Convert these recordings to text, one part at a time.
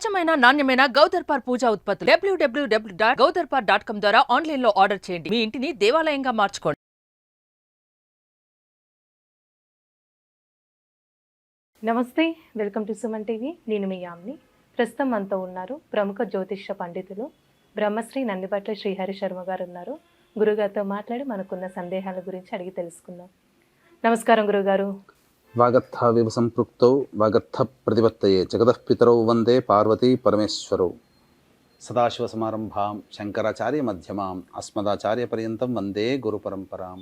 స్వచ్ఛమైన నాణ్యమైన గౌదర్పార్ పూజా ఉత్పత్తులు. W W W dot Gowdarpar dot com ద్వారా ఆన్లైన్లో ఆర్డర్ చేయండి. మీ ఇంటిని దేవాలయంగా మార్చుకోండి. నమస్తే వెల్కమ్ టు సుమన్ టీవీ. నేను మీ యామ్ని. ప్రస్తుతం మనతో ఉన్నారు ప్రముఖ జ్యోతిష్య పండితులు బ్రహ్మశ్రీ నందిపట్ల శ్రీహరి శర్మ గారు ఉన్నారు. గురుగారితో మాట్లాడి మనకున్న సందేహాల గురించి అడిగి తెలుసుకుందాం. నమస్కారం గురుగారు. వాగర్థావివ సంపృక్తౌ వాగర్థ ప్రతిపత్తయే జగదఃపితరౌ వందే పార్వతీ పరమేశ్వరౌ సదాశివసమారంభాం శంకరాచార్య మధ్యమాం అస్మదాచార్య పర్యంతం వందే గురు పరంపరాం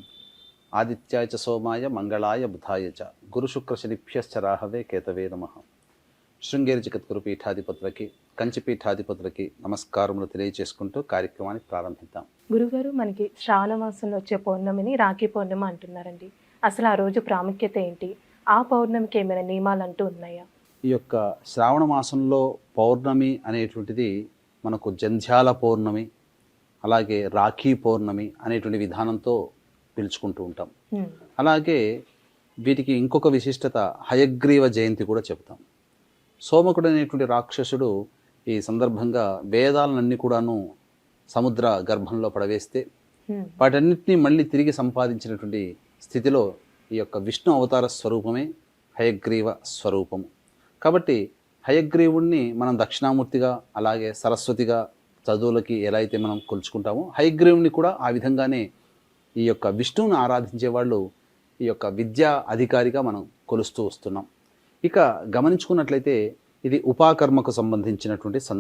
ఆదిత్యాయ చ సోమాయ మంగళాయ బుధాయ చ గురుశుక్రశనిభ్యశ్చ రాహవే కేతవే నమ శృంగేరి జగద్గురు పీఠాధిపతులకి కంచి పీఠాధిపతులకి నమస్కారములు తెలియజేసుకుంటూ కార్యక్రమాన్ని ప్రారంభిద్దాం। గురుగారు మనకి శ్రావణ మాసంలో వచ్చే పౌర్ణమిని రాఖీ పౌర్ణమి అంటున్నారండి. అసలు ఆ రోజు ప్రాముఖ్యత ఏంటి? ఆ పౌర్ణమికి ఏమైనా నియమాలు అంటూ ఉన్నాయా ఈ యొక్క శ్రావణ మాసంలో పౌర్ణమి అనేటువంటిది మనకు జంధ్యాల పౌర్ణమి అలాగే రాఖీ పౌర్ణమి అనేటువంటి విధానంతో పిలుచుకుంటూ ఉంటాం. అలాగే వీటికి ఇంకొక విశిష్టత హయగ్రీవ జయంతి కూడా చెప్తాం సోమకుడు అనేటువంటి రాక్షసుడు ఈ సందర్భంగా వేదాలన్నీ కూడాను సముద్ర గర్భంలో పడవేస్తే. వాటన్నిటినీ మళ్ళీ తిరిగి సంపాదించినటువంటి స్థితిలో ఈ యొక్క విష్ణు అవతార స్వరూపమే హయగ్రీవ స్వరూపము. కాబట్టి హయగ్రీవుణ్ణి మనం దక్షిణామూర్తిగా అలాగే సరస్వతిగా చదువులకి ఎలా అయితే మనం కొలుచుకుంటామో హయగ్రీవుని కూడా ఆ విధంగానే ఈ యొక్క విష్ణువుని ఆరాధించే వాళ్ళు ఈ యొక్క విద్యా అధికారిగా మనం కొలుస్తూ వస్తున్నాం. ఇక గమనించుకున్నట్లయితే ఇది ఉపాకర్మకు సంబంధించినటువంటి సం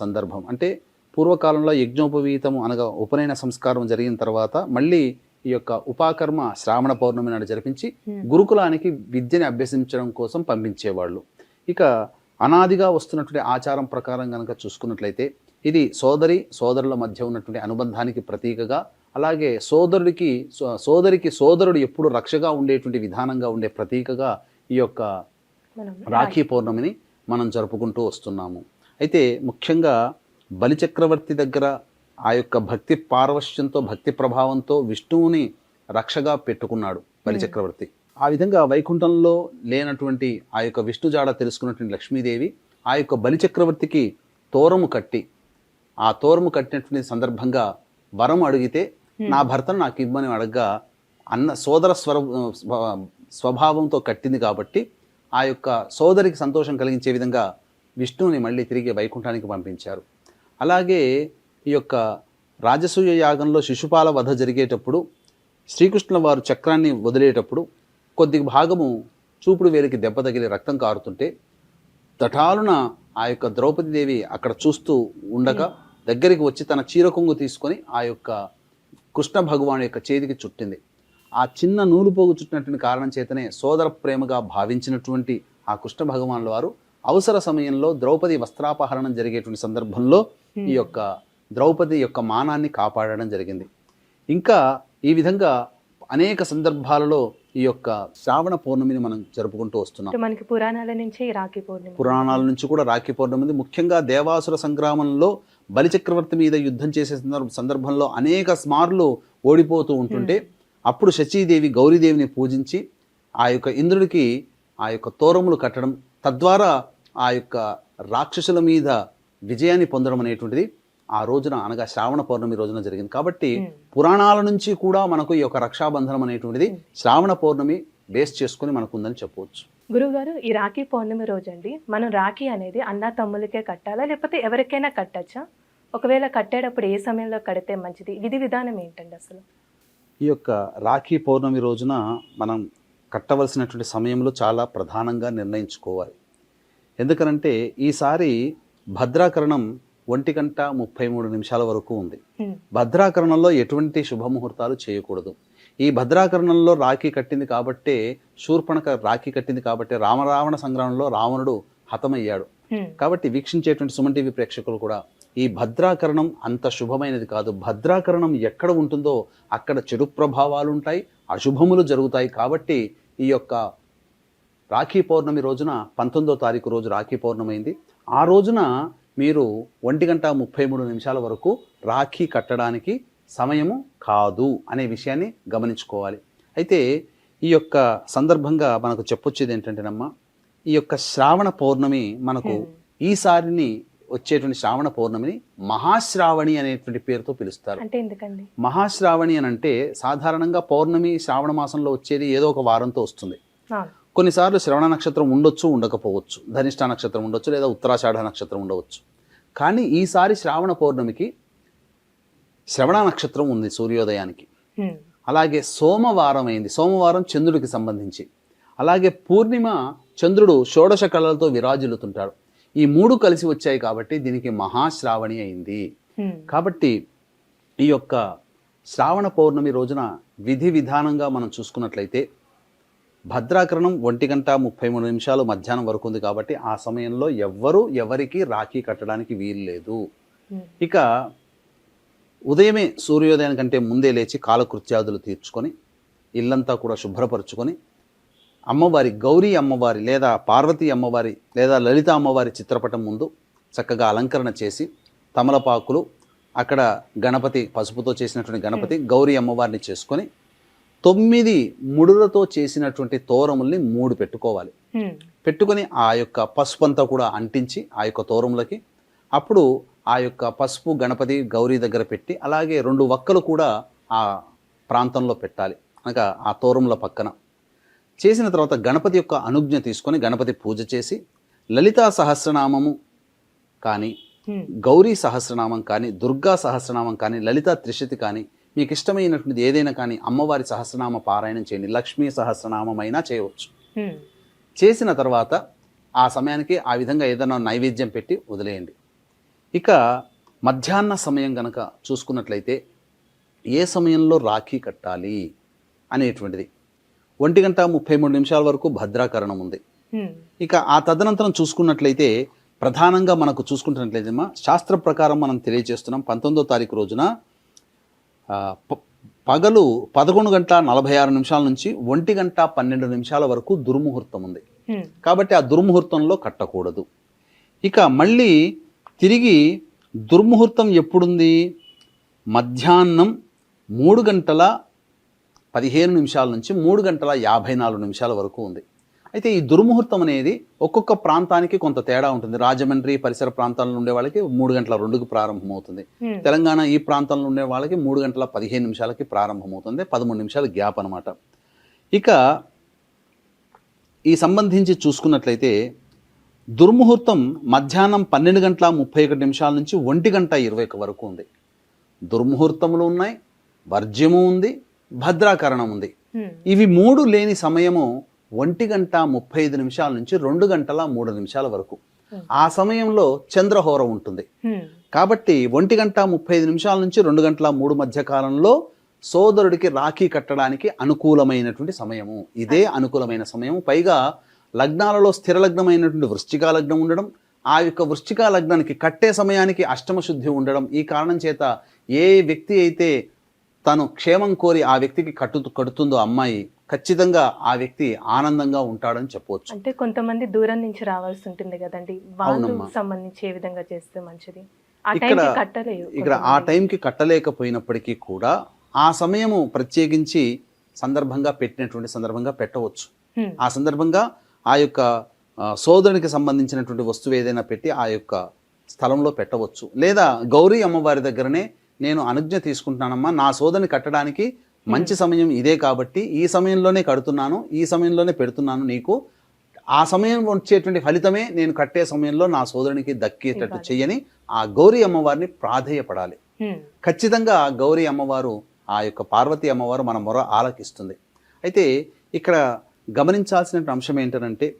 సందర్భం. అంటే పూర్వకాలంలో యజ్ఞోపవీతము అనగా ఉపనయన సంస్కారం జరిగిన తర్వాత మళ్ళీ ఈ యొక్క ఉపాకర్మ శ్రావణ పౌర్ణమి నాడు జరిపించి Hmm. గురుకులానికి విద్యని అభ్యసించడం కోసం పంపించేవాళ్ళు ఇక అనాదిగా వస్తున్నటువంటి ఆచారం ప్రకారం కనుక చూసుకున్నట్లయితే ఇది సోదరి సోదరుల మధ్య ఉన్నటువంటి అనుబంధానికి ప్రతీకగా అలాగే సోదరుడికి సో- సోదరికి సోదరుడు ఎప్పుడు రక్షగా ఉండేటువంటి విధానంగా ఉండే ప్రతీకగా ఈ యొక్క రాఖీ పౌర్ణమిని మనం జరుపుకుంటూ వస్తున్నాము అయితే ముఖ్యంగా బలిచక్రవర్తి దగ్గర ఆ యొక్క భక్తి పారవశ్యంతో భక్తి ప్రభావంతో విష్ణువుని రక్షగా పెట్టుకున్నాడు బలిచక్రవర్తి ఆ విధంగా వైకుంఠంలో లేనటువంటి ఆ యొక్క విష్ణు జాడ తెలుసుకున్నటువంటి లక్ష్మీదేవి ఆ యొక్క బలిచక్రవర్తికి తోరము కట్టి ఆ తోరము కట్టినటువంటి సందర్భంగా వరం అడిగితే నా భర్తను నాకు ఇవ్వని అడగగా అన్న సోదర స్వర స్వ- స్వభావంతో కట్టింది కాబట్టి ఆ యొక్క సోదరికి సంతోషం కలిగించే విధంగా విష్ణువుని మళ్ళీ తిరిగి వైకుంఠానికి పంపించారు. అలాగే ఈ యొక్క రాజసూయ యాగంలో శిశుపాల వధ జరిగేటప్పుడు శ్రీకృష్ణుల వారు చక్రాన్ని వదిలేటప్పుడు కొద్ది భాగము చూపుడు వేలికి దెబ్బ తగిలి రక్తం కారుతుంటే తటాలున ఆ యొక్క ద్రౌపది దేవి అక్కడ చూస్తూ ఉండగా దగ్గరికి వచ్చి తన చీర కొంగు తీసుకొని ఆ యొక్క కృష్ణ భగవాన్ యొక్క చేతికి చుట్టింది. ఆ చిన్న నూలు పోగు చుట్టినటువంటి కారణం చేతనే సోదర ప్రేమగా భావించినటువంటి ఆ కృష్ణ భగవానుల వారు అవసర సమయంలో ద్రౌపది వస్త్రాపహరణం జరిగేటువంటి సందర్భంలో ఈ యొక్క ద్రౌపది యొక్క మానాన్ని కాపాడడం జరిగింది. ఇంకా ఈ విధంగా అనేక సందర్భాలలో ఈ యొక్క శ్రావణ పౌర్ణమిని మనం జరుపుకుంటూ వస్తున్నాం. మనకి పురాణాల నుంచే రాఖీ పౌర్ణమి. పురాణాల నుంచి కూడా రాఖీ పౌర్ణమి. ముఖ్యంగా దేవాసుర సంగ్రామంలో బలిచక్రవర్తి మీద యుద్ధం చేసే సందర్భ సందర్భంలో అనేక స్మార్లు ఓడిపోతూ ఉంటుంటే అప్పుడు శచీదేవి గౌరీదేవిని పూజించి ఆ యొక్క ఇంద్రుడికి ఆ యొక్క తోరములు కట్టడం తద్వారా ఆ యొక్క రాక్షసుల మీద విజయాన్ని పొందడం అనేటువంటిది ఆ రోజున అనగా శ్రావణ పౌర్ణమి రోజున జరిగింది. కాబట్టి పురాణాల నుంచి కూడా మనకు ఈ యొక్క రక్షాబంధనం అనేటువంటిది శ్రావణ పౌర్ణమి బేస్ చేసుకొని మనకు ఉందని చెప్పవచ్చు. గురుగారు ఈ రాఖీ పౌర్ణమి రోజు అండి మనం రాఖీ అనేది అన్న తమ్ములకే కట్టాలా? లేకపోతే ఎవరికైనా కట్టచ్చా? ఒకవేళ కట్టేటప్పుడు ఏ సమయంలో కడితే మంచిది? విధి విధానం ఏంటండి అసలు? ఈ యొక్క రాఖీ పౌర్ణమి రోజున మనం కట్టవలసినటువంటి సమయంలో చాలా ప్రధానంగా నిర్ణయించుకోవాలి. ఎందుకనంటే ఈసారి భద్రాకరణం ఒంటి గంట ముప్పై మూడు నిమిషాల వరకు ఉంది. భద్రాకరణంలో ఎటువంటి శుభముహూర్తాలు చేయకూడదు. ఈ భద్రాకరణంలో రాఖీ కట్టింది కాబట్టే శూర్పణక రాఖీ కట్టింది కాబట్టి రామరావణ సంగ్రామంలో రావణుడు హతమయ్యాడు. కాబట్టి వీక్షించేటువంటి సుమన్ టీవీ ప్రేక్షకులు కూడా ఈ భద్రాకరణం అంత శుభమైనది కాదు. భద్రాకరణం ఎక్కడ ఉంటుందో అక్కడ చెడు ప్రభావాలు ఉంటాయి అశుభములు జరుగుతాయి కాబట్టి ఈ యొక్క రాఖీ పౌర్ణమి రోజున పంతొమ్మిదో తారీఖు రోజు రాఖీ పౌర్ణమి అయింది ఆ రోజున మీరు ఒంటి గంట ముప్పై మూడు నిమిషాల వరకు రాఖీ కట్టడానికి సమయము కాదు అనే విషయాన్ని గమనించుకోవాలి. అయితే ఈ యొక్క సందర్భంగా మనకు చెప్పొచ్చేది ఏంటంటేనమ్మా ఈ యొక్క శ్రావణ పౌర్ణమి మనకు ఈసారిని వచ్చేటువంటి శ్రావణ పౌర్ణమిని మహాశ్రావణి అనేటువంటి పేరుతో పిలుస్తారు. అంటే ఎందుకండి? మహాశ్రావణి అని అంటే సాధారణంగా పౌర్ణమి శ్రావణ మాసంలో వచ్చేది ఏదో ఒక వారంతో వస్తుంది. కొన్నిసార్లు శ్రవణ నక్షత్రం ఉండొచ్చు ఉండకపోవచ్చు. ధనిష్ట నక్షత్రం ఉండొచ్చు లేదా ఉత్తరాషాఢ నక్షత్రం ఉండవచ్చు. కానీ ఈసారి శ్రావణ పౌర్ణమికి శ్రవణ నక్షత్రం ఉంది సూర్యోదయానికి. అలాగే సోమవారం అయింది. సోమవారం చంద్రుడికి సంబంధించి. అలాగే పూర్ణిమ చంద్రుడు షోడశ కళలతో విరాజిల్లుతుంటాడు. ఈ మూడు కలిసి వచ్చాయి కాబట్టి దీనికి మహాశ్రావణి అయింది. కాబట్టి ఈ యొక్క శ్రావణ పౌర్ణమి రోజున విధి విధానంగా మనం చూసుకున్నట్లయితే భద్రాకరణం ఒంటి గంట ముప్పై మూడు నిమిషాలు మధ్యాహ్నం వరకు ఉంది కాబట్టి ఆ సమయంలో ఎవ్వరూ ఎవరికి రాఖీ కట్టడానికి వీలు లేదు హ్మ్. ఇక ఉదయమే సూర్యోదయానికంటే ముందే లేచి కాలకృత్యాదులు తీర్చుకొని ఇల్లంతా కూడా శుభ్రపరుచుకొని అమ్మవారి గౌరీ అమ్మవారి లేదా పార్వతీ అమ్మవారి లేదా లలిత అమ్మవారి చిత్రపటం ముందు చక్కగా అలంకరణ చేసి తమలపాకులు అక్కడ గణపతి పసుపుతో చేసినటువంటి గణపతి గౌరీ అమ్మవారిని చేసుకొని తొమ్మిది ముడులతో చేసినటువంటి తోరముల్ని మూడు పెట్టుకోవాలి. పెట్టుకొని ఆ యొక్క పసుపు అంతా కూడా అంటించి ఆ యొక్క తోరములకి అప్పుడు ఆ యొక్క పసుపు గణపతి గౌరీ దగ్గర పెట్టి అలాగే రెండు వక్కలు కూడా ఆ ప్రాంతంలో పెట్టాలి అనగా ఆ తోరముల పక్కన చేసిన తర్వాత గణపతి యొక్క అనుజ్ఞ తీసుకొని గణపతి పూజ చేసి లలితా సహస్రనామము కానీ. గౌరీ సహస్రనామం కానీ దుర్గా సహస్రనామం కానీ లలిత త్రిశతి కానీ మీకు ఇష్టమైనటువంటిది ఏదైనా కానీ అమ్మవారి సహస్రనామ పారాయణం చేయండి. లక్ష్మీ సహస్రనామం అయినా చేయవచ్చు. చేసిన తర్వాత ఆ సమయానికి ఆ విధంగా ఏదైనా నైవేద్యం పెట్టి వదిలేయండి. ఇక మధ్యాహ్న సమయం గనక చూసుకున్నట్లయితే ఏ సమయంలో రాఖీ కట్టాలి అనేటువంటిది. ఒంటి గంట ముప్పై మూడు నిమిషాల వరకు భద్రాకరణం ఉంది. ఇక ఆ తదనంతరం చూసుకున్నట్లయితే ప్రధానంగా మనకు చూసుకుంటున్నట్లయితే శాస్త్ర ప్రకారం మనం తెలియజేస్తున్నాం. పంతొమ్మిదో తారీఖు రోజున పగలు పదకొండు గంటల నలభై ఆరు నిమిషాల నుంచి ఒంటి గంట పన్నెండు నిమిషాల వరకు దుర్ముహూర్తం ఉంది. కాబట్టి ఆ దుర్ముహూర్తంలో కట్టకూడదు. ఇక మళ్ళీ తిరిగి దుర్ముహూర్తం ఎప్పుడుంది? మధ్యాహ్నం మూడు గంటల పదిహేను నిమిషాల నుంచి మూడు గంటల యాభై నాలుగు నిమిషాల వరకు ఉంది. అయితే ఈ దుర్ముహూర్తం అనేది ఒక్కొక్క ప్రాంతానికి కొంత తేడా ఉంటుంది. రాజమండ్రి పరిసర ప్రాంతాల్లో ఉండే వాళ్ళకి మూడు గంటల రెండుకి ప్రారంభమవుతుంది. తెలంగాణ ఈ ప్రాంతంలో ఉండే వాళ్ళకి మూడు గంటల పదిహేను నిమిషాలకి ప్రారంభమవుతుంది. పదమూడు నిమిషాల గ్యాప్ అనమాట ఇక ఈ సంబంధించి చూసుకున్నట్లయితే దుర్ముహూర్తం మధ్యాహ్నం పన్నెండు గంటల ముప్పై ఒకటి నిమిషాల నుంచి ఒంటి గంట ఇరవై ఒక వరకు ఉంది. దుర్ముహూర్తములు ఉన్నాయి వర్జ్యము ఉంది భద్రాకరణం ఉంది. ఇవి మూడు లేని సమయము ఒంటి గంట ముప్పై ఐదు నిమిషాల నుంచి రెండు గంటల మూడు నిమిషాల వరకు. ఆ సమయంలో చంద్రహోర ఉంటుంది. హ్మ్. కాబట్టి ఒంటి గంట ముప్పై ఐదు నిమిషాల నుంచి రెండు గంటల మూడు మధ్య కాలంలో సోదరుడికి రాఖీ కట్టడానికి అనుకూలమైనటువంటి సమయము. ఇదే అనుకూలమైన సమయం పైగా లగ్నాలలో స్థిర లగ్నమైనటువంటి వృశ్చికా లగ్నం ఉండడం ఆ యొక్క వృశ్చికా లగ్నానికి కట్టే సమయానికి అష్టమ శుద్ధి ఉండడం ఈ కారణం చేత ఏ వ్యక్తి అయితే తను క్షేమం కోరి ఆ వ్యక్తికి కట్టు కడుతుందో అమ్మాయి ఖచ్చితంగా ఆ వ్యక్తి ఆనందంగా ఉంటాడని చెప్పవచ్చు అంటే కొంతమంది దూరం నుంచి రావాల్సి ఉంటుంది కదండి. సంబంధించి ఏ విధంగా చేస్తే మంచిది? ఇక్కడ ఇక్కడ ఆ టైంకి కట్టలేకపోయినప్పటికీ కూడా ఆ సమయము ప్రత్యేకించి సందర్భంగా పెట్టినటువంటి సందర్భంగా పెట్టవచ్చు. ఆ సందర్భంగా ఆ యొక్క సోదరునికి సంబంధించినటువంటి వస్తువు ఏదైనా పెట్టి ఆ యొక్క స్థలంలో పెట్టవచ్చు. లేదా గౌరీ అమ్మవారి దగ్గరనే నేను అనుజ్ఞ తీసుకుంటున్నానమ్మా. నా సోదరుని కట్టడానికి మంచి సమయం ఇదే కాబట్టి ఈ సమయంలోనే కడుతున్నాను ఈ సమయంలోనే పెడుతున్నాను నీకు. ఆ సమయం వచ్చేటువంటి ఫలితమే నేను కట్టే సమయంలో నా సోదరునికి దక్కేటట్టు చెయ్యని ఆ గౌరీ అమ్మవారిని ప్రాధేయపడాలి. హ్మ్. ఖచ్చితంగా గౌరీ అమ్మవారు ఆ యొక్క పార్వతీ అమ్మవారు మన మొర ఆలకిస్తుంది. అయితే ఇక్కడ గమనించాల్సిన అంశం ఏంటంటే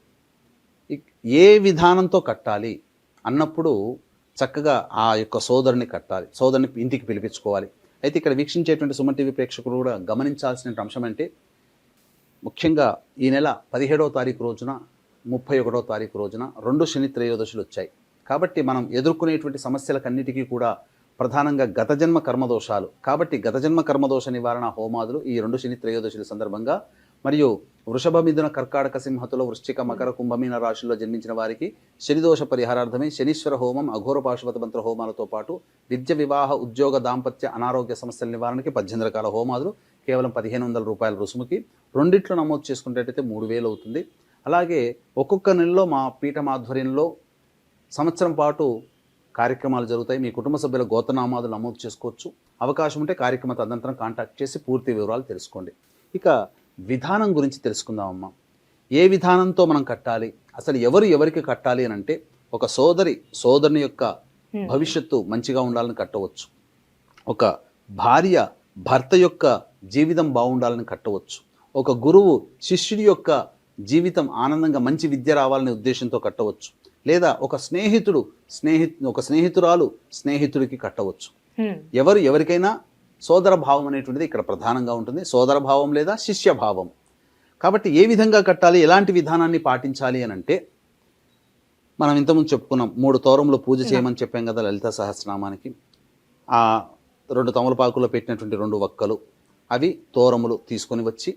ఏ విధానంతో కట్టాలి అన్నప్పుడు చక్కగా ఆ యొక్క సోదరుని కట్టాలి. సోదరుని ఇంటికి పిలిపించుకోవాలి. అయితే ఇక్కడ వీక్షించేటువంటి సుమన్ టీవీ ప్రేక్షకులు కూడా గమనించాల్సిన అంశం అంటే ముఖ్యంగా ఈ నెల పదిహేడవ తారీఖు రోజున ముప్పై ఒకటో తారీఖు రోజున రెండు శని త్రయోదశులు వచ్చాయి. కాబట్టి మనం ఎదుర్కొనేటువంటి సమస్యలకన్నిటికీ కూడా ప్రధానంగా గత జన్మ కర్మదోషాలు. కాబట్టి గత జన్మ కర్మదోష నివారణ హోమాదులు ఈ రెండు శని త్రయోదశుల సందర్భంగా మరియు వృషభ మిథున కర్కాటక సింహతుల వృశ్చిక మకర కుంభమీన రాశుల్లో జన్మించిన వారికి శనిదోష పరిహారార్థమే శనీశ్వర హోమం అఘోర పాశుపత మంత్ర హోమాలతో పాటు విద్య వివాహ ఉద్యోగ దాంపత్య అనారోగ్య సమస్యల నివారణకి పద్దెనిమిది రకాల హోమాలు కేవలం పదిహేను వందల రూపాయల రుసుముకి రెండిట్లో నమోదు చేసుకునేటట్టయితే మూడు వేలు అవుతుంది. అలాగే ఒక్కొక్క నెలలో మా పీఠం ఆధ్వర్యంలో సంవత్సరం పాటు కార్యక్రమాలు జరుగుతాయి. మీ కుటుంబ సభ్యుల గోతనామాలు నమోదు చేసుకోవచ్చు. అవకాశం ఉంటే కార్యక్రమ తదనంతరం కాంటాక్ట్ చేసి పూర్తి వివరాలు తెలుసుకోండి. ఇక విధానం గురించి తెలుసుకుందామమ్మా ఏ విధానంతో మనం కట్టాలి? అసలు ఎవరు ఎవరికి కట్టాలి అని అంటే ఒక సోదరి సోదరుని యొక్క. భవిష్యత్తు మంచిగా ఉండాలని కట్టవచ్చు. ఒక భార్య భర్త యొక్క జీవితం బాగుండాలని కట్టవచ్చు. ఒక గురువు శిష్యుడి యొక్క జీవితం ఆనందంగా మంచి విద్య రావాలనే ఉద్దేశంతో కట్టవచ్చు. లేదా ఒక స్నేహితుడు స్నేహి ఒక స్నేహితురాలు స్నేహితుడికి కట్టవచ్చు. ఎవరు ఎవరికైనా సోదర భావం అనేటువంటిది ఇక్కడ ప్రధానంగా ఉంటుంది. సోదర భావం లేదా శిష్య భావం కాబట్టి ఏ విధంగా కట్టాలి? ఎలాంటి విధానాన్ని పాటించాలి అని అంటే మనం ఇంతకుముందు చెప్పుకున్నాం మూడు తోరములు పూజ చేయమని చెప్పాం కదా లలిత సహస్రనామానికి. ఆ రెండు తమలపాకులో పెట్టినటువంటి రెండు వక్కలు అవి తోరములు తీసుకొని వచ్చి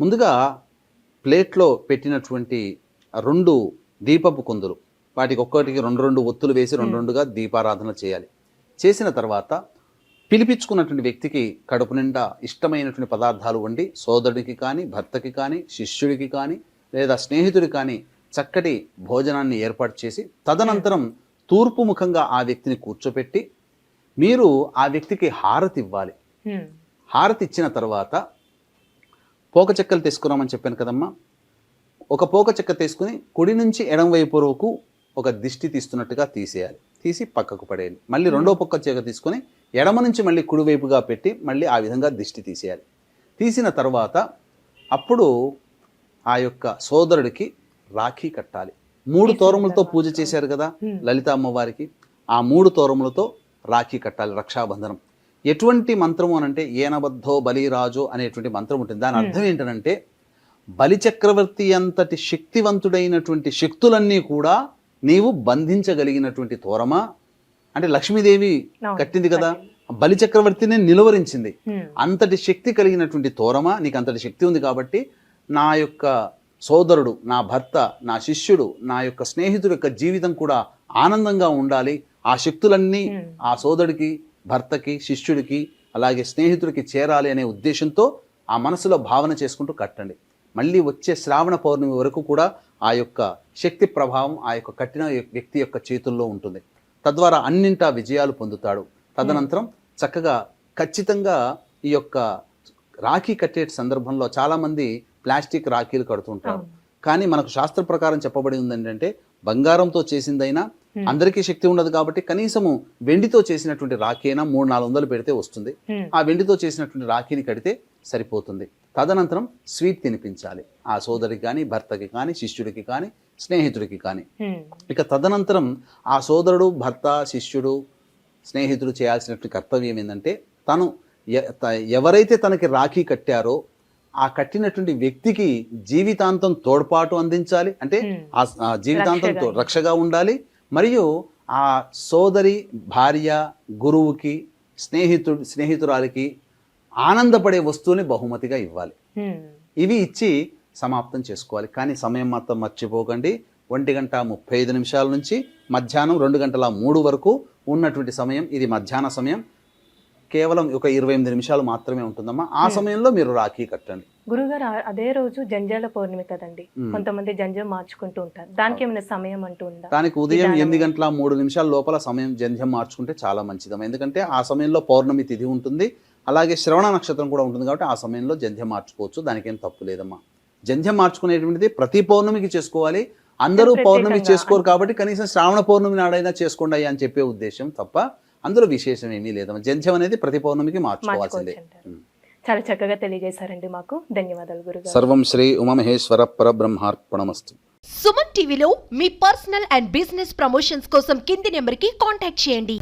ముందుగా ప్లేట్లో పెట్టినటువంటి రెండు దీపపు కుందులు. వాటికి ఒక్కొక్కటికి రెండు రెండు ఒత్తులు వేసి రెండు రెండుగా దీపారాధన చేయాలి. చేసిన తర్వాత పిలిపించుకున్నటువంటి వ్యక్తికి కడుపు నిండా ఇష్టమైనటువంటి పదార్థాలు వండి సోదరుడికి కానీ భర్తకి కానీ శిష్యుడికి కానీ లేదా స్నేహితుడికి కానీ చక్కటి భోజనాన్ని ఏర్పాటు చేసి తదనంతరం తూర్పు ముఖంగా ఆ వ్యక్తిని కూర్చోపెట్టి మీరు ఆ వ్యక్తికి హారతి ఇవ్వాలి. హారతి ఇచ్చిన తర్వాత పోక చెక్కలు తీసుకురామని చెప్పాను కదమ్మా. ఒక పోక చెక్క తీసుకుని కుడి నుంచి ఎడం వైపు వరకు ఒక దిష్టి తీస్తున్నట్టుగా తీసేయాలి. తీసి పక్కకు పడేయాలి. మళ్ళీ రెండో పొక్క చెక్క తీసుకొని ఎడమ నుంచి మళ్ళీ కుడివైపుగా పెట్టి మళ్ళీ ఆ విధంగా దిష్టి తీసేయాలి. తీసిన తర్వాత అప్పుడు ఆ యొక్క సోదరుడికి రాఖీ కట్టాలి. మూడు తోరములతో పూజ చేశారు కదా. లలిత అమ్మవారికి ఆ మూడు తోరములతో రాఖీ కట్టాలి రక్షాబంధనం. ఎటువంటి మంత్రము అనంటే ఏనబద్ధో బలిరాజు అనేటువంటి మంత్రం ఉంటుంది. దాని అర్థం ఏంటంటే బలిచక్రవర్తి అంతటి శక్తివంతుడైనటువంటి శక్తులన్నీ కూడా నీవు బంధించగలిగినటువంటి తోరమా? అంటే లక్ష్మీదేవి కట్టింది కదా కట్టింది. బలిచక్రవర్తిని నిలువరించింది. అంతటి శక్తి కలిగినటువంటి తోరమా నీకు అంతటి శక్తి ఉంది కాబట్టి నా యొక్క సోదరుడు నా భర్త నా శిష్యుడు నా యొక్క స్నేహితుడు యొక్క జీవితం కూడా ఆనందంగా ఉండాలి ఆ శక్తులన్నీ. ఆ సోదరుడికి భర్తకి శిష్యుడికి అలాగే స్నేహితుడికి చేరాలి అనే ఉద్దేశంతో ఆ మనసులో భావన చేసుకుంటూ కట్టండి మళ్ళీ వచ్చే శ్రావణ పౌర్ణమి వరకు కూడా ఆ యొక్క శక్తి ప్రభావం ఆ యొక్క కట్టిన వ్యక్తి యొక్క చేతుల్లో ఉంటుంది తద్వారా అన్నింటా విజయాలు పొందుతాడు తదనంతరం చక్కగా ఖచ్చితంగా ఈ యొక్క రాఖీ కట్టే సందర్భంలో చాలామంది ప్లాస్టిక్ రాఖీలు కడుతుంటారు. కానీ మనకు శాస్త్ర ప్రకారం చెప్పబడి ఉంది ఏంటంటే బంగారంతో చేసిందైనా. అందరికీ శక్తి ఉండదు కాబట్టి కనీసము వెండితో చేసినటువంటి రాఖీ అయినా మూడు నాలుగు వందలు పెడితే వస్తుంది. ఆ వెండితో చేసినటువంటి రాఖీని కడితే సరిపోతుంది తదనంతరం స్వీట్ తినిపించాలి ఆ సోదరికి కానీ భర్తకి కానీ శిష్యుడికి కానీ స్నేహితుడికి కానీ. ఇక తదనంతరం ఆ సోదరుడు భర్త శిష్యుడు స్నేహితుడు చేయాల్సినటువంటి కర్తవ్యం ఏంటంటే తను ఎవరైతే తనకి రాఖీ కట్టారో ఆ కట్టినటువంటి వ్యక్తికి జీవితాంతం తోడ్పాటు అందించాలి అంటే. ఆ- జీవితాంతం రక్షగా. ఉండాలి మరియు ఆ సోదరి భార్య గురువుకి స్నేహితుడు స్నేహితురాలికి ఆనందపడే వస్తువుని బహుమతిగా ఇవ్వాలి. ఇవి ఇచ్చి సమాప్తం చేసుకోవాలి. కానీ సమయం మాత్రం మర్చిపోకండి. ఒంటి గంట ముప్పై ఐదు నిమిషాల నుంచి మధ్యాహ్నం రెండు గంటల మూడు వరకు ఉన్నటువంటి సమయం ఇది మధ్యాహ్న సమయం. కేవలం ఒక ఇరవై ఎనిమిది నిమిషాలు మాత్రమే ఉంటుందమ్మా. ఆ సమయంలో మీరు రాఖీ కట్టండి. గురుగారు అదే రోజు జంజాల పౌర్ణమి కదండి. హ్మ్. కొంతమంది జంజం మార్చుకుంటూ ఉంటారు. దానికి ఏమైనా సమయం అంటూ ఉందా? దానికి ఉదయం ఎనిమిది గంటల మూడు నిమిషాల లోపల సమయం జంధ్యం మార్చుకుంటే చాలా మంచిదమ్మా. ఎందుకంటే ఆ సమయంలో పౌర్ణమి తిథి ఉంటుంది. అలాగే శ్రవణ నక్షత్రం కూడా ఉంటుంది కాబట్టి ఆ సమయంలో జంధ్యం మార్చుకోవచ్చు. దానికి ఏం తప్పు లేదమ్మా. జంధ్యం మార్చుకునేటువంటిది ప్రతి పౌర్ణమికి చేసుకోవాలి. అందరూ పౌర్ణమి చేసుకోరు కాబట్టి కనీసం శ్రావణ పౌర్ణమి నాడైనా చేసుకోండి అయ్యా అని చెప్పే ఉద్దేశం తప్ప అందులో విశేషం ఏమీ లేదమ్మా జంధ్యం అనేది ప్రతి పౌర్ణమికి మార్చుకోవాల్సిందే. చాలా చక్కగా తెలియజేశారండి మాకు. ధన్యవాదాలు గురుగారు. సర్వం శ్రీ ఉమమహేశ్వర పరబ్రహ్మార్పణమస్తు సుమన్ టీవీలో మీ పర్సనల్ అండ్ బిజినెస్ ప్రమోషన్స్ కోసం కింది నెంబర్కి కాంటాక్ట్ చేయండి.